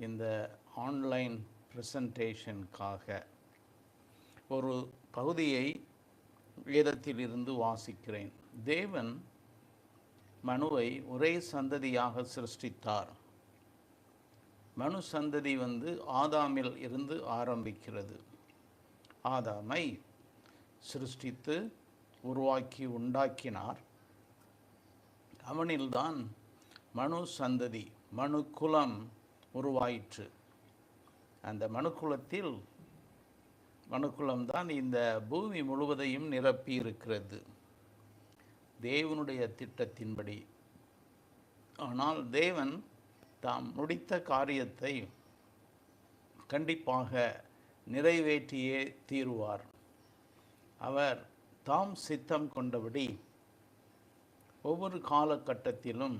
இந்த ஆன்லைன் ப்ரெசன்டேஷனுக்காக ஒரு பகுதியை வேதத்திலிருந்து வாசிக்கிறேன். தேவன் மனுவை ஒரே சந்ததியாக சிருஷ்டித்தார். மனு சந்ததி வந்து ஆதாமில் இருந்து ஆரம்பிக்கிறது. ஆதாமை சிருஷ்டித்து உருவாக்கி உண்டாக்கினார். அவனில்தான் மனு சந்ததி மனு குலம் உருவாயிற்று. அந்த மனுக்குலத்தில் மனுக்குலம்தான் இந்த பூமி முழுவதையும் நிரப்பி இருக்கிறது தேவனுடைய திட்டத்தின்படி. ஆனால் தேவன் தாம் முடித்த காரியத்தை கண்டிப்பாக நிறைவேற்றியே தீருவார். அவர் தாம் சித்தம் கொண்டபடி ஒவ்வொரு காலகட்டத்திலும்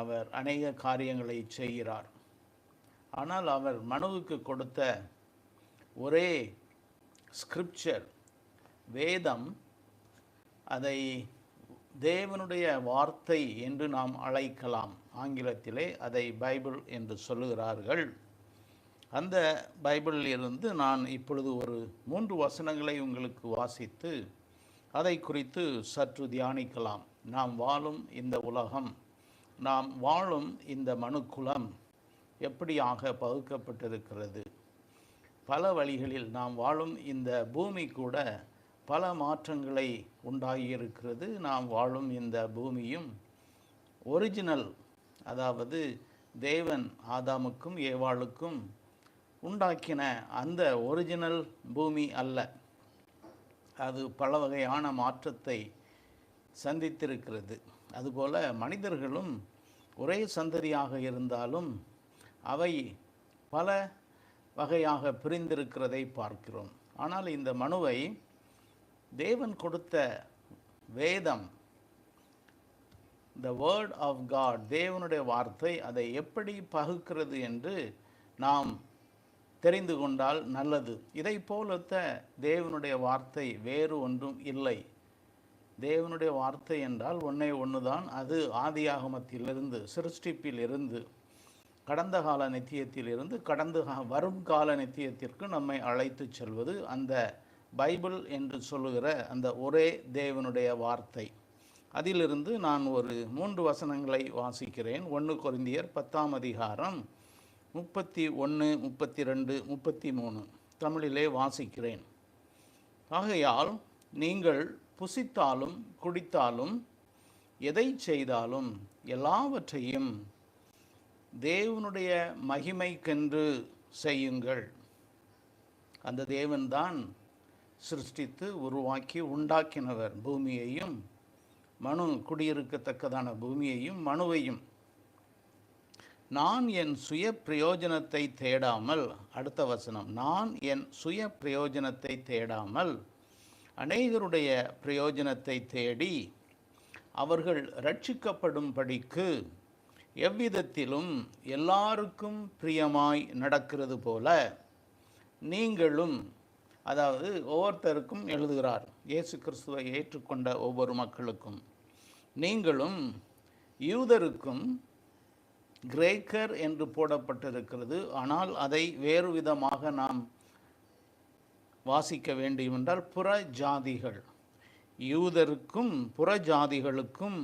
அவர் அநேக காரியங்களை செய்கிறார். ஆனால் அவர் மனுவுக்கு கொடுத்த ஒரே ஸ்கிரிப்சர் வேதம் அதை தேவனுடைய வார்த்தை என்று நாம் அழைக்கலாம். ஆங்கிலத்திலே அதை பைபிள் என்று சொல்லுகிறார்கள். அந்த பைபிளிலிருந்து நான் இப்பொழுது ஒரு மூன்று வசனங்களை உங்களுக்கு வாசித்து அதை குறித்து சற்று தியானிக்கலாம். நாம் வாழும் இந்த உலகம் நாம் வாழும் இந்த மனுக்குலம் எப்படியாக பகுக்கப்பட்டிருக்கிறது? பல வழிகளில் நாம் வாழும் இந்த பூமி கூட பல மாற்றங்களை உண்டாகியிருக்கிறது. நாம் வாழும் இந்த பூமியும் ஒரிஜினல் அதாவது தேவன் ஆதாமுக்கும் ஏவாளுக்கும் உண்டாக்கின அந்த ஒரிஜினல் பூமி அல்ல. அது பல வகையான மாற்றத்தை சந்தித்திருக்கிறது. அதுபோல் மனிதர்களும் ஒரே சந்ததியாக இருந்தாலும் அவை பல வகையாக பிரிந்திருக்கிறதை பார்க்கிறோம். ஆனால் இந்த மனுவை தேவன் கொடுத்த வேதம் த வேர்ட் ஆஃப் காட் தேவனுடைய வார்த்தை அதை எப்படி பகுக்கிறது என்று நாம் தெரிந்து கொண்டால் நல்லது. இதை போலத்த தேவனுடைய வார்த்தை வேறு ஒன்றும் இல்லை. தேவனுடைய வார்த்தை என்றால் ஒன்றே ஒன்று தான் அது ஆதியாகமத்திலிருந்து சிருஷ்டிப்பிலிருந்து கடந்த கால நித்தியத்திலிருந்து கடந்த வரும் கால நித்தியத்திற்கு நம்மை அழைத்து செல்வது அந்த பைபிள் என்று சொல்லுகிற அந்த ஒரே தேவனுடைய வார்த்தை. அதிலிருந்து நான் ஒரு மூன்று வசனங்களை வாசிக்கிறேன். ஒன்று கொரிந்தியர் பத்தாம் அதிகாரம் முப்பத்தி ஒன்று முப்பத்தி ரெண்டு முப்பத்தி மூணு. தமிழிலே வாசிக்கிறேன். ஆகையால் நீங்கள் புசித்தாலும் குடித்தாலும் எதை செய்தாலும் எல்லாவற்றையும் தேவனுடைய மகிமைக்கென்று செய்யுங்கள். அந்த தேவன்தான் சிருஷ்டித்து உருவாக்கி உண்டாக்கினவர். பூமியையும் மனு குடியிருக்கத்தக்கதான பூமியையும் மனுவையும். நான் என் சுய பிரயோஜனத்தை தேடாமல் அடுத்த வசனம் நான் என் சுய பிரயோஜனத்தை தேடாமல் அநேகருடைய பிரயோஜனத்தை தேடி அவர்கள் ரட்சிக்கப்படும்படிக்கு எவ்விதத்திலும் எல்லாருக்கும் பிரியமாய் நடக்கிறது போல நீங்களும் அதாவது ஒவ்வொருத்தருக்கும் எழுதுகிறார் இயேசு கிறிஸ்துவை ஏற்றுக்கொண்ட ஒவ்வொரு மக்களுக்கும். நீங்களும் யூதருக்கும் கிரேக்கர் என்று போடப்பட்டிருக்கிறது ஆனால் அதை வேறு விதமாக நாம் வாசிக்க வேண்டும் என்றால் புற ஜாதிகள் யூதருக்கும் புற ஜாதிகளுக்கும்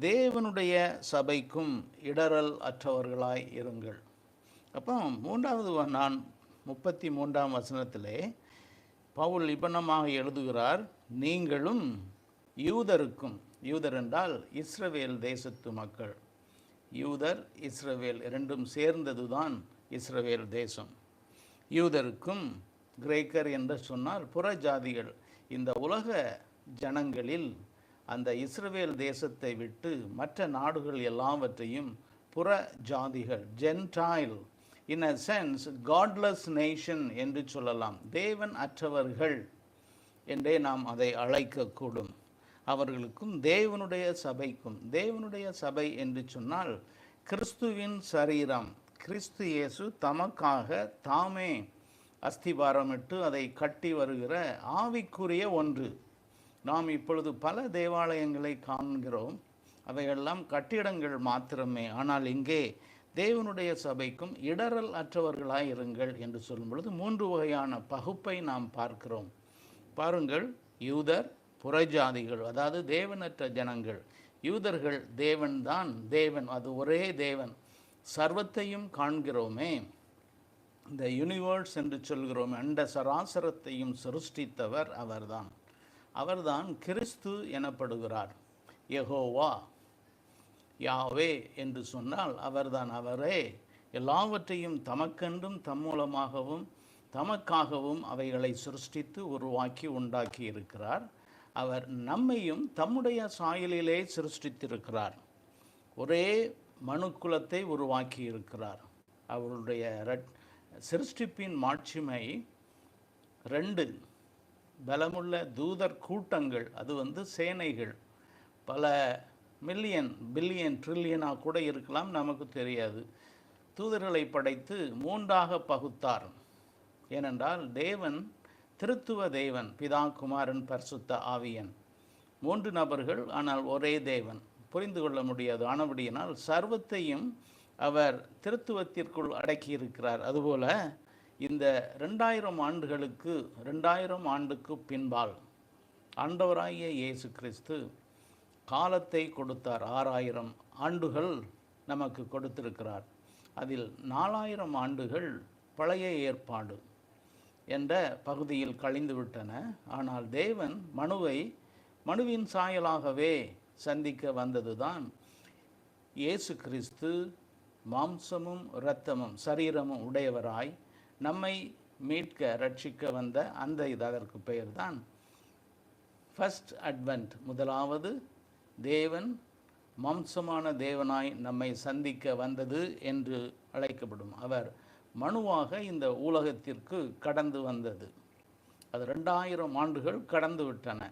தேவனுடைய சபைக்கும் இடரல் அற்றவர்களாய் இருங்கள். அப்போ மூன்றாவது நான் முப்பத்தி மூன்றாம் வசனத்திலே பவுல் இபனமாக எழுதுகிறார் நீங்களும் யூதருக்கும் யூதர் என்றால் இஸ்ரவேல் தேசத்து மக்கள். யூதர் இஸ்ரவேல் இரண்டும் சேர்ந்ததுதான் இஸ்ரவேல் தேசம். யூதருக்கும் கிரேக்கர் என்று சொன்னால் புற ஜாதிகள். இந்த உலக ஜனங்களில் அந்த இஸ்ரவேல் தேசத்தை விட்டு மற்ற நாடுகள் எல்லாவற்றையும் புற ஜாதிகள் gentile in a sense godless nation என்று சொல்லலாம். தேவன் அற்றவர்கள் என்றே நாம் அதை அழைக்கக்கூடும். அவர்களுக்கும் தேவனுடைய சபைக்கும் தேவனுடைய சபை என்று சொன்னால் கிறிஸ்துவின் சரீரம். கிறிஸ்து இயேசு தமக்காக தாமே அஸ்திபாரமிட்டு அதை கட்டி வருகிற ஆவிக்குரிய ஒன்று. நாம் இப்பொழுது பல தேவாலயங்களை காண்கிறோம். அவையெல்லாம் கட்டிடங்கள் மாத்திரமே. ஆனால் இங்கே தேவனுடைய சபைக்கும் இடரல் அற்றவர்களாய் இருங்கள் என்று சொல்லும் பொழுது மூன்று வகையான பகுப்பை நாம் பார்க்கிறோம். பாருங்கள் யூதர் புறஜாதிகள் அதாவது தேவனற்ற ஜனங்கள். யூதர்கள் தேவன்தான் தேவன் அது ஒரே தேவன். சர்வத்தையும் காண்கிறோமே. இந்த யூனிவர்ஸ் என்று சொல்கிறோம் அண்ட சராசரத்தையும் சிருஷ்டித்தவர் அவர்தான். அவர்தான் கிறிஸ்து எனப்படுகிறார். எகோவா யாவே என்று சொன்னால் அவர்தான் அவரே. எல்லாவற்றையும் தமக்கென்றும் தம் மூலமாகவும் தமக்காகவும் அவைகளை சிருஷ்டித்து உருவாக்கி உண்டாக்கி இருக்கிறார் அவர் நம்மையும் தம்முடைய சாயலிலே சிருஷ்டித்திருக்கிறார். ஒரே மனுக்குலத்தை உருவாக்கி இருக்கிறார் அவருடைய ரட்- சிருஷ்டிப்பின் மாட்சிமை ரெண்டு பலமுள்ள தூதர் கூட்டங்கள் அது வந்து சேனைகள். பல மில்லியன் பில்லியன் ட்ரில்லியனாக கூட இருக்கலாம் நமக்கு தெரியாது. தூதர்களை படைத்து மூன்றாக பகுத்தார். ஏனென்றால் தேவன் திருத்துவ தேவன் பிதா குமாரன் பரிசுத்த ஆவியன். மூன்று நபர்கள் ஆனால் ஒரே தேவன். புரிந்து கொள்ள முடியாது. ஆனபடியினால் சர்வத்தையும் அவர் திருத்துவத்திற்குள் அடக்கியிருக்கிறார். அதுபோல இந்த ரெண்டாயிரம் ஆண்டுகளுக்கு ரெண்டாயிரம் ஆண்டுக்கு பின்பால் ஆண்டவராகிய இயேசு கிறிஸ்து காலத்தை கொடுத்தார். ஆறாயிரம் ஆண்டுகள் நமக்கு கொடுத்திருக்கிறார். அதில் நாலாயிரம் ஆண்டுகள் பழைய ஏற்பாடு என்ற பகுதியில் கழிந்துவிட்டன. ஆனால் தேவன் மனுவை மனுவின் சாயலாகவே சந்திக்க வந்ததுதான் இயேசு கிறிஸ்து மாம்சமும் இரத்தமும் சரீரமும் உடையவராய் நம்மை மீட்க ரட்சிக்க வந்த அந்த இது அதற்கு பெயர்தான் ஃபஸ்ட் அட்வென்ட் முதலாவது தேவன் மாம்சமான தேவனாய் நம்மை சந்திக்க வந்தது என்று அழைக்கப்படும். அவர் மனுவாக இந்த உலகத்திற்கு கடந்து வந்தது. அது ரெண்டாயிரம் ஆண்டுகள் கடந்து விட்டன.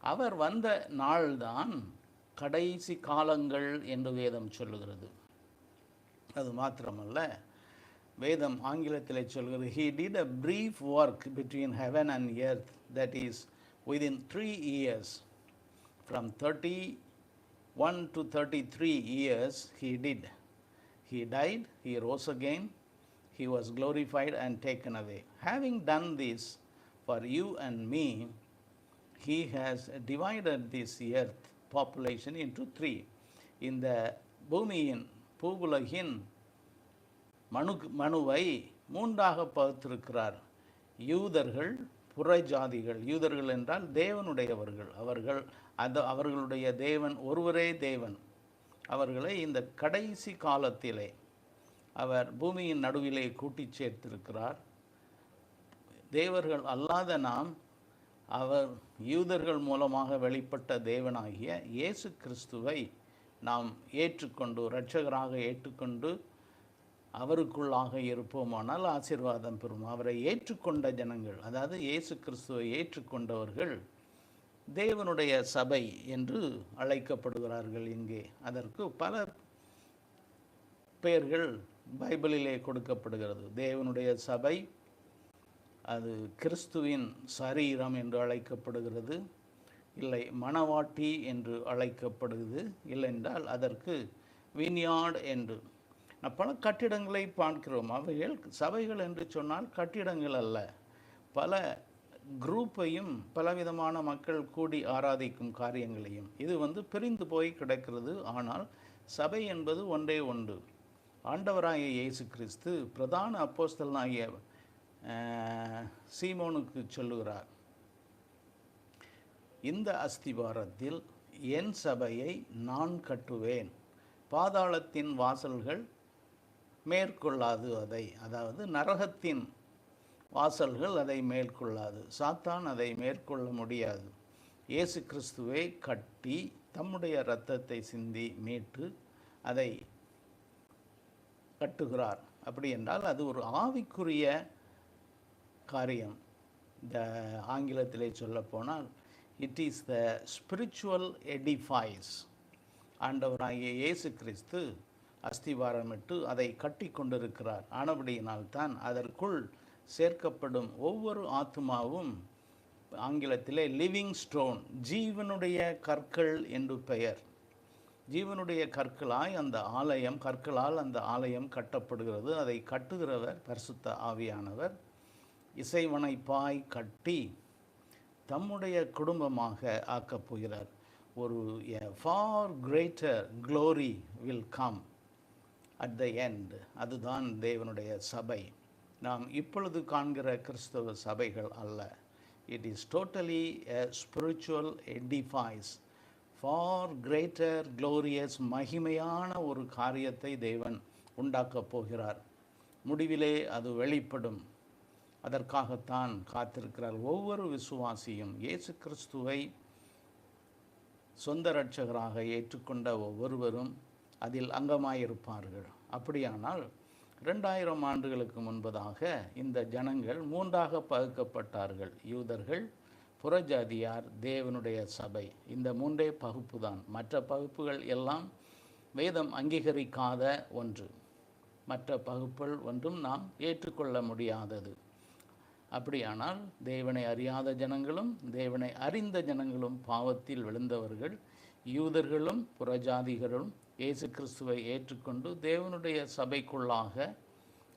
அவர் வந்த நாள்தான் கடைசி காலங்கள் என்று வேதம் சொல்லுகிறது. அது மாத்திரமல்ல வேதம் ஆங்கிலத்திலே சொல்கிறது he did a brief work between heaven and earth that is within three years from 31 to 33 years he did he died he rose again he was glorified and taken away having done this for you and me he has divided this earth population into three இந்த பூமியின் பூவுலகின் மனு மனுவை மூன்றாக பகுத்திருக்கிறார். யூதர்கள் புறஜாதிகள். யூதர்கள் என்றால் தேவனுடையவர்கள். அவர்கள் அது அவர்களுடைய தேவன் ஒருவரே தேவன். அவர்களை இந்த கடைசி காலத்திலே அவர் பூமியின் நடுவிலே கூட்டி சேர்த்திருக்கிறார். தேவர்கள் அல்லாத நாம் அவர் யூதர்கள் மூலமாக வெளிப்பட்ட தேவனாகிய இயேசு கிறிஸ்துவை நாம் ஏற்றுக்கொண்டு இரட்சகராக ஏற்றுக்கொண்டு அவருக்குள்ளாக இருப்போமானால் ஆசீர்வாதம் பெறும். அவரை ஏற்றுக்கொண்ட ஜனங்கள் அதாவது இயேசு கிறிஸ்துவை ஏற்றுக்கொண்டவர்கள் தேவனுடைய சபை என்று அழைக்கப்படுகிறார்கள் இங்கே. அதற்கு பல பெயர்கள் பைபிளிலே கொடுக்கப்படுகிறது. தேவனுடைய சபை அது கிறிஸ்துவின் சரீரம் என்று அழைக்கப்படுகிறது. இல்லை மணவாட்டி என்று அழைக்கப்படுகிறது. இல்லை என்றால் அதற்கு வினியார்டு என்று. பல கட்டிடங்களை பார்க்கிறோம். அவைகள் சபைகள் என்று சொன்னால் கட்டிடங்கள் அல்ல. பல குரூப்பையும் பலவிதமான மக்கள் கூடி ஆராதிக்கும் காரியங்களையும். இது வந்து பிரிந்து போய் கிடக்கிறது. ஆனால் சபை என்பது ஒன்றே ஒன்று. ஆண்டவராகிய இயேசு கிறிஸ்து பிரதான அப்போஸ்தலனாகிய சீமோனுக்கு சொல்லுகிறார். இந்த அஸ்திவாரத்தில் என் சபையை நான் கட்டுவேன். பாதாளத்தின் வாசல்கள் மேற்கொள்ளாது அதை. அதாவது நரகத்தின் வாசல்கள் அதை மேற்கொள்ளாது. சாத்தான் அதை மேற்கொள்ள முடியாது. இயேசு கிறிஸ்துவை கட்டி தம்முடைய இரத்தத்தை சிந்தி மீட்டு அதை கட்டுகிறார். அப்படி என்றால் அது ஒரு ஆவிக்குரிய காரியம். இந்த ஆங்கிலத்திலே சொல்லப்போனால் it is the spiritual edifice ஆண்டவராகிய இயேசு கிறிஸ்து அஸ்திவாரமிட்டு அதை கட்டி கொண்டிருக்கிறார் ஆனபடியினால்தான் அதற்குள் சேர்க்கப்படும் ஒவ்வொரு ஆத்மாவும் ஆங்கிலத்திலே லிவிங் ஸ்டோன் ஜீவனுடைய கற்கள் என்று பெயர். ஜீவனுடைய கற்களாய் அந்த ஆலயம் கற்களால் அந்த ஆலயம் கட்டப்படுகிறது. அதை கட்டுகிறவர் பரிசுத்த ஆவியானவர். இசைவனைப்பாய் கட்டி தம்முடைய குடும்பமாக ஆக்கப் போகிறார். ஒரு far greater glory will come at the end அதுதான் தேவனுடைய சபை. நாம் இப்பொழுது காண்கிற கிறிஸ்தவ சபைகள் அல்ல. It is totally a spiritual edifice for greater glorious மகிமையான ஒரு காரியத்தை தேவன் உண்டாக்கப் போகிறார். முடிவிலே அது வெளிப்படும். அதற்காகத்தான் காத்திருக்கிறார் ஒவ்வொரு விசுவாசியும். இயேசு கிறிஸ்துவை சொந்த ரட்சகராக ஏற்றுக்கொண்ட ஒவ்வொருவரும் அதில் அங்கமாயிருப்பார்கள். அப்படியானால் ரெண்டாயிரம் ஆண்டுகளுக்கு முன்பதாக இந்த ஜனங்கள் மூன்றாக பகுக்கப்பட்டார்கள். யூதர்கள் புறஜாதியார் தேவனுடைய சபை. இந்த மூன்றே பகுப்பு தான் மற்ற பகுப்புகள் எல்லாம் வேதம் அங்கீகரிக்காத ஒன்று. மற்ற பகுப்புகள் ஒன்றும் நாம் ஏற்றுக்கொள்ள முடியாதது. அப்படியானால் தேவனை அறியாத ஜனங்களும் தேவனை அறிந்த ஜனங்களும் பாவத்தில் விழுந்தவர்கள் யூதர்களும் புறஜாதிகளும் இயேசு கிறிஸ்துவை ஏற்றுக்கொண்டு தேவனுடைய சபைக்குள்ளாக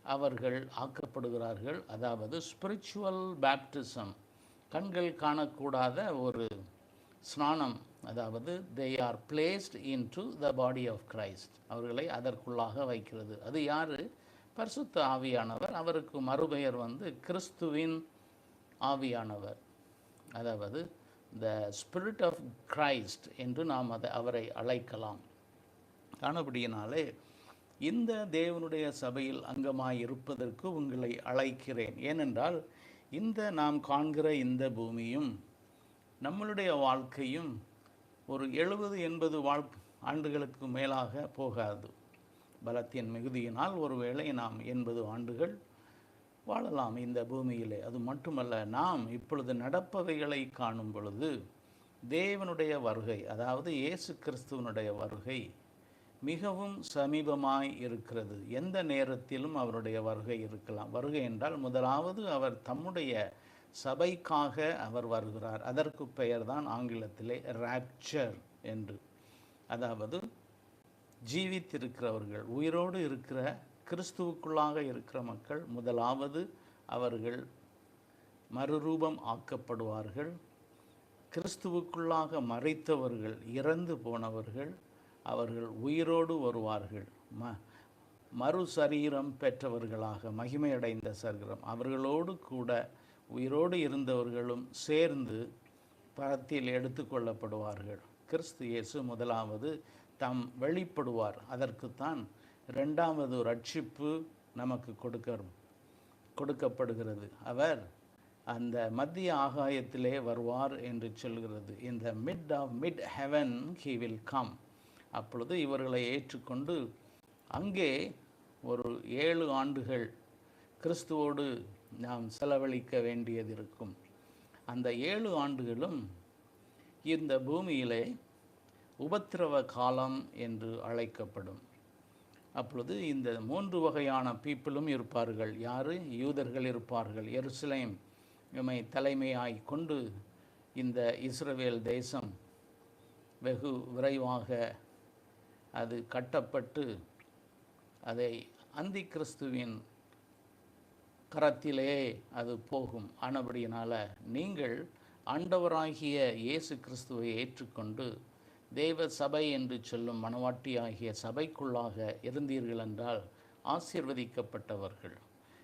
அவர்கள் ஆக்கப்படுகிறார்கள். அதாவது ஸ்பிரிச்சுவல் பேப்டிசம் கண்கள் காணக்கூடாத ஒரு ஸ்நானம். அதாவது they are placed into the body of Christ அவர்களை அதற்குள்ளாக வைக்கிறது. அது யார்? பரிசுத்த ஆவியானவர் அவருக்கு மறுபெயர் வந்து கிறிஸ்துவின் ஆவியானவர். அதாவது த ஸ்பிரிட் ஆஃப் கிரைஸ்ட் என்று நாம் அதை அவரை அழைக்கலாம். காணபடியினாலே இந்த தேவனுடைய சபையில் அங்கமாக இருப்பதற்கு உங்களை அழைக்கிறேன். ஏனென்றால் இந்த நாம் காண்கிற இந்த பூமியும் நம்மளுடைய வாழ்க்கையும் ஒரு எழுபது எண்பது வாழ் ஆண்டுகளுக்கு மேலாக போகாது. பலத்தின் மிகுதியினால் ஒருவேளை நாம் எண்பது ஆண்டுகள் வாழலாம் இந்த பூமியிலே. அது மட்டுமல்ல நாம் இப்பொழுது நடப்பவைகளை காணும் பொழுது தேவனுடைய வருகை அதாவது இயேசு கிறிஸ்துவனுடைய வருகை மிகவும் சமீபமாய் இருக்கிறது. எந்த நேரத்திலும் அவருடைய வருகை இருக்கலாம். வருகை என்றால் முதலாவது அவர் தம்முடைய சபைக்காக அவர் வருகிறார். அதற்கு பெயர்தான் ஆங்கிலத்திலே ராப்சர் என்று. அதாவது ஜீவித்திருக்கிறவர்கள் உயிரோடு இருக்கிற கிறிஸ்துவுக்குள்ளாக இருக்கிற மக்கள் முதலாவது அவர்கள் மறுரூபம் ஆக்கப்படுவார்கள். கிறிஸ்துவுக்குள்ளாக மறைத்தவர்கள் இறந்து போனவர்கள் அவர்கள் உயிரோடு வருவார்கள். ம மறு சரீரம் பெற்றவர்களாக மகிமையடைந்த சரீரம். அவர்களோடு கூட உயிரோடு இருந்தவர்களும் சேர்ந்து பரத்தில் எடுத்துக்கொள்ளப்படுவார்கள் கிறிஸ்து இயேசு முதலாவது தாம் வெளிப்படுவார். அதற்குத்தான் ரெண்டாவது ரட்சிப்பு நமக்கு கொடுக்க கொடுக்கப்படுகிறது. அவர் அந்த மத்திய ஆகாயத்திலே வருவார் என்று சொல்கிறது. இந்த mid of mid heaven he will come அப்பொழுது இவர்களை ஏற்றுக்கொண்டு அங்கே ஒரு ஏழு ஆண்டுகள் கிறிஸ்துவோடு நாம் செலவழிக்க வேண்டியது இருக்கும். அந்த ஏழு ஆண்டுகளும் இந்த பூமியிலே உபத்திரவ காலம் என்று அழைக்கப்படும். அப்பொழுது இந்த மூன்று வகையான பீப்புளும் இருப்பார்கள். யார்? யூதர்கள் இருப்பார்கள். எருசலேம் இமை தலைமையாய் கொண்டு இந்த இஸ்ரவேல் தேசம் வெகு விரைவாக அது கட்டப்பட்டு அதை அந்தி கிறிஸ்துவின் கரத்திலே அது போகும். ஆனபடியினால் நீங்கள் ஆண்டவராகிய இயேசு கிறிஸ்துவை ஏற்றுக்கொண்டு தேவ சபை என்று சொல்லும் மனவாட்டி ஆகிய சபைக்குள்ளாக இருந்தீர்கள் என்றால் ஆசிர்வதிக்கப்பட்டவர்கள்.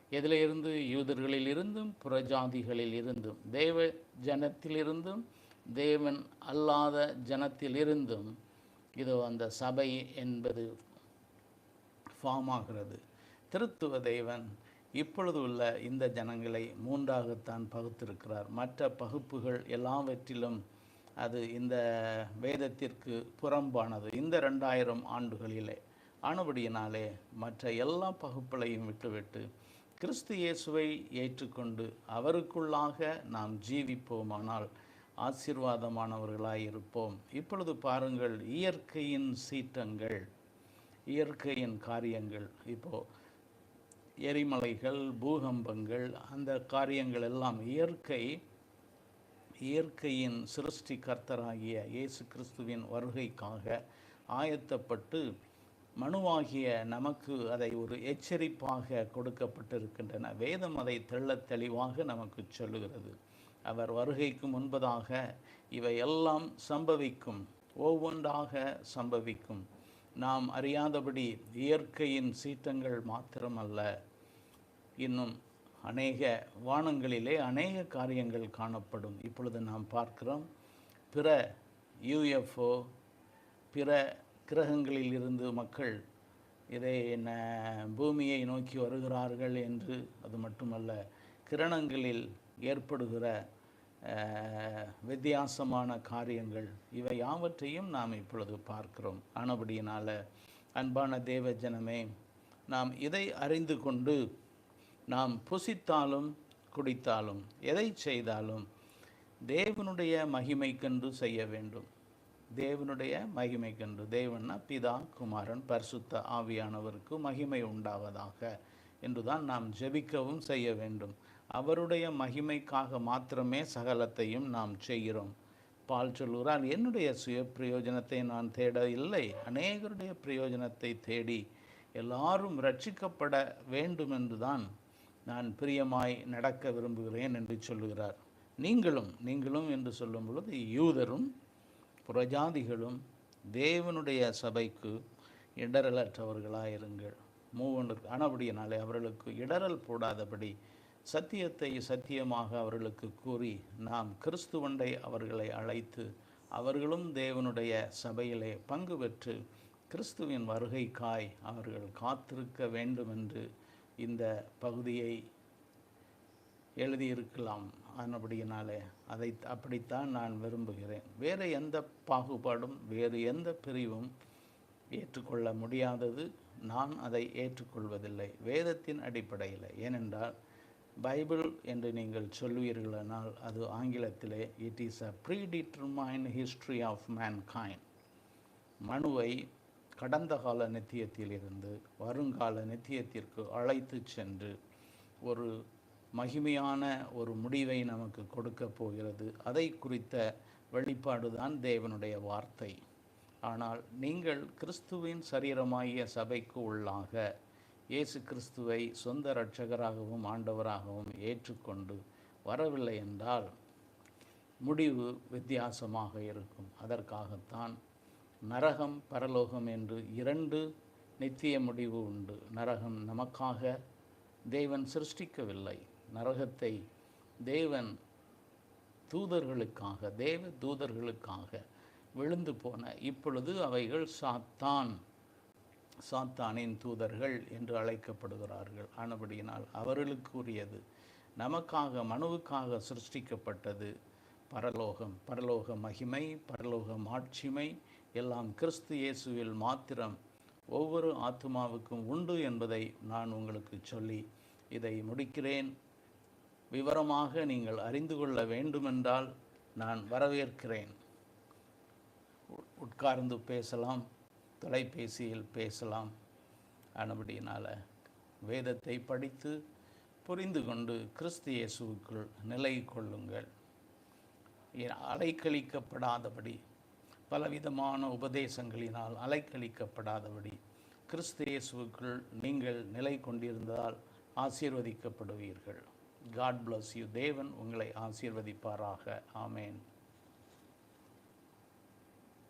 எதிலிருந்து? யூதர்களில் இருந்தும் புறஜாதிகளில் இருந்தும் தேவ ஜனத்திலிருந்தும் தேவன் அல்லாத ஜனத்திலிருந்தும். இது அந்த சபை என்பது ஃபார்ம் ஆகிறது. திருத்துவ தேவன் இப்பொழுது உள்ள இந்த ஜனங்களை மூன்றாகத்தான் பகுத்திருக்கிறார். மற்ற பகுப்புகள் எல்லாவற்றிலும் அது இந்த வேதத்திற்கு புறம்பானது இந்த ரெண்டாயிரம் ஆண்டுகளிலே. ஆனபடியினாலே மற்ற எல்லா பகுப்புகளையும் விட்டுவிட்டு கிறிஸ்து இயேசுவை ஏற்றுக்கொண்டு அவருக்குள்ளாக நாம் ஜீவிப்போமானால் ஆசீர்வாதமானவர்களாய் இருப்போம் இப்பொழுது பாருங்கள் இயற்கையின் சீற்றங்கள் இயற்கையின் காரியங்கள். இப்போ எரிமலைகள் பூகம்பங்கள் அந்த காரியங்கள் எல்லாம் இயற்கை இயற்கையின் சிருஷ்டி கர்த்தராகிய இயேசு கிறிஸ்துவின் வருகைக்காக ஆயத்தப்பட்டு மனுவாகிய நமக்கு அதை ஒரு எச்சரிப்பாக கொடுக்கப்பட்டிருக்கின்றன. வேதம் அதை தெள்ளத் தெளிவாக நமக்கு சொல்லுகிறது. அவர் வருகைக்கு முன்பதாக இவை எல்லாம் சம்பவிக்கும். ஒவ்வொன்றாக சம்பவிக்கும். நாம் அறியாதபடி இயற்கையின் சீற்றங்கள் மாத்திரமல்ல. இன்னும் அநேக வானங்களிலே அநேக காரியங்கள் காணப்படும். இப்பொழுது நாம் பார்க்கிறோம் பிற யூஎஃப்ஓ பிற கிரகங்களில் இருந்து மக்கள் இதை என்ன பூமியை நோக்கி வருகிறார்கள் என்று அது மட்டுமல்ல கிரணங்களில் ஏற்படுகிற வித்தியாசமான காரியங்கள் இவை யாவற்றையும் நாம் இப்பொழுது பார்க்கிறோம். ஆனபடியினால் அன்பான தேவ ஜனமே நாம் இதை அறிந்து கொண்டு நாம் புசித்தாலும் குடித்தாலும் எதை செய்தாலும் தேவனுடைய மகிமை கண்டு செய்ய வேண்டும். தேவனுடைய மகிமை தேவன்னா பிதா குமாரன் பரிசுத்த ஆவியானவருக்கு மகிமை உண்டாவதாக என்றுதான் நாம் ஜெபிக்கவும் செய்ய வேண்டும். அவருடைய மகிமைக்காக மாத்திரமே சகலத்தையும் நாம் செய்கிறோம். பால் சொல்கிறார் என்னுடைய சுய பிரயோஜனத்தை நான் தேட இல்லை. அநேகருடைய பிரயோஜனத்தை தேடி எல்லாரும் ரட்சிக்கப்பட வேண்டும் என்றுதான் நான் பிரியமாய் நடக்க விரும்புகிறேன் என்று சொல்லுகிறார். நீங்களும் நீங்களும் என்று சொல்லும் பொழுது யூதரும் புறஜாதிகளும் தேவனுடைய சபைக்கு இடரலற்றவர்களாயிருங்கள் மூவொன்று ஆனபடியினாலே அவர்களுக்கு இடரல் போடாதபடி சத்தியத்தை சத்தியமாக அவர்களுக்கு கூறி நாம் கிறிஸ்துவண்டை அவர்களை அழைத்து அவர்களும் தேவனுடைய சபையிலே பங்கு பெற்று கிறிஸ்துவின் வருகைக்காய் அவர்கள் காத்திருக்க வேண்டும் என்று இந்த பகுதியை எழுதியிருக்கலாம் அப்படியினாலே அதை அப்படித்தான் நான் விரும்புகிறேன். வேறு எந்த பாகுபாடும் வேறு எந்த பிரிவும் ஏற்றுக்கொள்ள முடியாதது. நான் அதை ஏற்றுக்கொள்வதில்லை. வேதத்தின் அடிப்படையில். ஏனென்றால் பைபிள் என்று நீங்கள் சொல்வீர்களானால் அது ஆங்கிலத்திலே it is a predetermine history of mankind மனுவை கடந்த கால நித்தியத்திலிருந்து வருங்கால நித்தியத்திற்கு அழைத்து சென்று ஒரு மகிமையான ஒரு முடிவை நமக்கு கொடுக்க போகிறது. அதை குறித்த வெளிப்பாடுதான் தேவனுடைய வார்த்தை. ஆனால் நீங்கள் கிறிஸ்துவின் சரீரமாகிய சபைக்கு உள்ளாக இயேசு கிறிஸ்துவை சொந்த இரட்சகராகவும் ஆண்டவராகவும் ஏற்றுக்கொண்டு வரவில்லை என்றால் முடிவு வித்தியாசமாக இருக்கும். அதற்காகத்தான் நரகம் பரலோகம் என்று இரண்டு நித்திய முடிவு உண்டு. நரகம் நமக்காக தேவன் சிருஷ்டிக்கவில்லை. நரகத்தை தேவன் தூதர்களுக்காக தேவ தூதர்களுக்காக விழுந்து போன இப்பொழுது அவைகள் சாத்தான் சாத்தானின் தூதர்கள் என்று அழைக்கப்படுகிறார்கள். ஆனபடியினால் அவர்களுக்கு உரியது நமக்காக மனுவுக்காக சிருஷ்டிக்கப்பட்டது பரலோகம். பரலோக மகிமை பரலோக மாட்சிமை எல்லாம் கிறிஸ்து இயேசுவில் மாத்திரம் ஒவ்வொரு ஆத்மாவுக்கும் உண்டு என்பதை நான் உங்களுக்கு சொல்லி இதை முடிக்கிறேன். விவரமாக நீங்கள் அறிந்து கொள்ள வேண்டுமென்றால் நான் வரவேற்கிறேன். உட்கார்ந்து பேசலாம் தொலைபேசியில் பேசலாம். ஆனபடியினால் வேதத்தை படித்து புரிந்து கொண்டு கிறிஸ்து இயேசுவுக்குள் நிலை கொள்ளுங்கள். அலைக்கழிக்கப்படாதபடி பலவிதமான உபதேசங்களினால் அலைக்கழிக்கப்படாதபடி கிறிஸ்தியேசுவுக்குள் நீங்கள் நிலை கொண்டிருந்தால் ஆசீர்வதிக்கப்படுவீர்கள். காட் பிளஸ் யூ தேவன் உங்களை ஆசீர்வதிப்பாராக. ஆமேன்.